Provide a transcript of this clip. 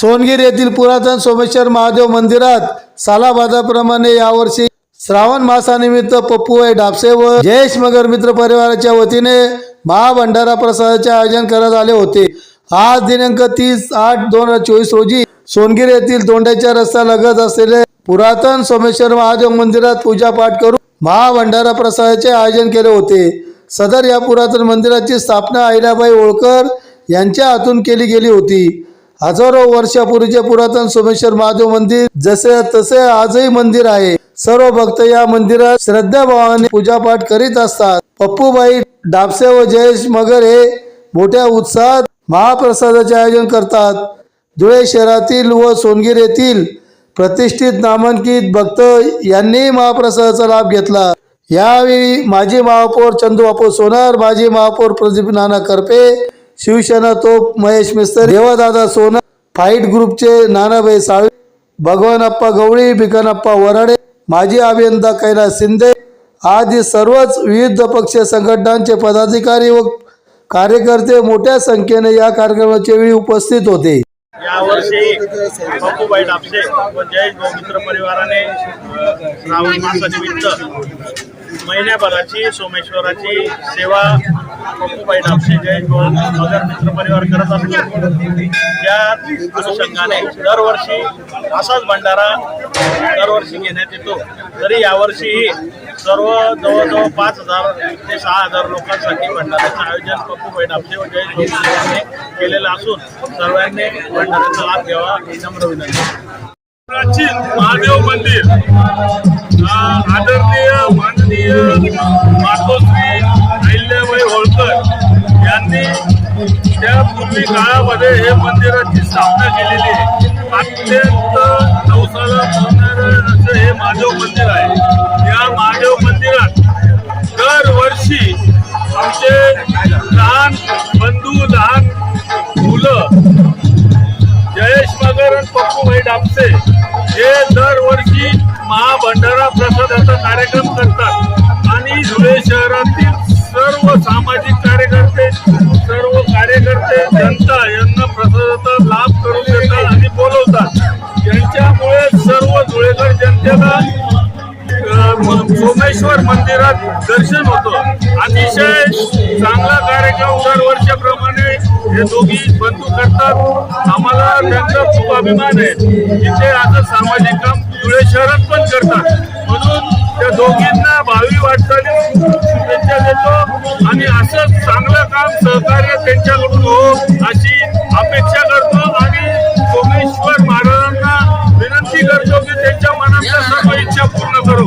सोनगीर येथील पुरातन सोमेश्वर महादेव मंदिरात सालाबादाप्रमाणे यावर्षी श्रावण मासानिमित्त पप्पू डापसे व जयेश मगर मित्र परिवाराच्या वतीने महाभंडारा प्रसादाचे आयोजन करण्यात आले होते. आज दिनांक तीस आठ दोन हजार चोवीस रोजी सोनगीर येथील दोंड्याच्या रस्ता लगत असलेले पुरातन सोमेश्वर महादेव मंदिरात पूजा पाठ करून महाभंडारा प्रसादाचे आयोजन केले होते. सदर या पुरातन मंदिराची स्थापना अहिल्याबाई होळकर यांच्या हातून केली गेली होती. हजारो वर्षापूर्वीचे पुरातन सोमेश्वर महादेव मंदिर जसे तसे आजही मंदिर आहे. सर्व भक्त या मंदिरात श्रद्धाभावाने पूजापाठ करीत असतात. पप्पूबाई डापसे व जयेश मगर हे मोठ्या उत्साहात महाप्रसादाचे आयोजन करतात. धुळे शहरातील व सोनगीर येथील प्रतिष्ठित नामांकित भक्त यांनी महाप्रसादाचा लाभ घेतला. यावेळी माजी महापौर चंदू बापू सोनार माजी महापौर प्रदीप नाना करपे शिवसेना तोप महेश मिस्तर देवादादा सोना फाईट ग्रुपचे नानाभाई साळवे भगवान अप्पा गवळी बिकनप्पा वराडे माजी अभियंता कैलास शिंदे आदी सर्वच विविध पक्ष संघटनांचे पदाधिकारी व कार्यकर्ते मोठ्या संख्येने या कार्यक्रमाच्या वेळी उपस्थित होते. यावर्षी बापूबाई डापसे व जयेश भाऊ मित्र परिवाराने श्रावण मासानिमित्त महिन्याभराची सोमेश्वराची सेवा बापूबाई डापसे जयेश भाऊ मित्र परिवार करत असतो त्या अनुषंगाने दरवर्षी असाच भंडारा दरवर्षी घेण्यात येतो. तरी यावर्षीही सर्व जवळजवळ पाच हजार ते सहा हजार लोकांसाठी भंडाऱ्याचं आयोजन पप्पूबाई डापसे व जयेश यांनी केलेलं असून सर्वांनी भंडाऱ्याचा लाभ घ्यावा नम्र विनंती. प्राचीन महादेव मंदिर आदरणीय माननीय मातोश्री यांनी त्या पूर्वी काळामध्ये हे मंदिराची स्थापना केलेली आहे अत्यंत नवसाला पावणारं असं हे महादेव मंदिर आहे. या महादेव मंदिरात दरवर्षी आमचे लहान बंधू लहान मुलं जयेश मगर आणि पप्पूभाई डापसे हे दरवर्षी महाभंडारा प्रसादाचा कार्यक्रम करतात. आणि धुळे शहरातील सर्व सामाजिक जनता यांना प्रसादाचा लाभ करून देतात आणि बोलवतात. यांच्यामुळे सर्व धुळेकर जनतेला सोमेश्वर मंदिरात दर्शन होतं. अतिशय चांगला कार्यक्रम दरवर्षाप्रमाणे हे दोघी बंधू करतात. आम्हाला त्यांचा खूप अभिमान आहे. तिथे आता सामाजिक काम धुळे शहरात पण करतात. म्हणून त्या दोघी भावी वाटचाली शुभेच्छा देतो. आणि असंच चांगलं काम सहकार्य त्यांच्याकडून हो अशी अपेक्षा करतो. आणि सोमेश्वर महाराजांना विनंती करतो की त्यांच्या मनातल्या सर्व इच्छा पूर्ण करू.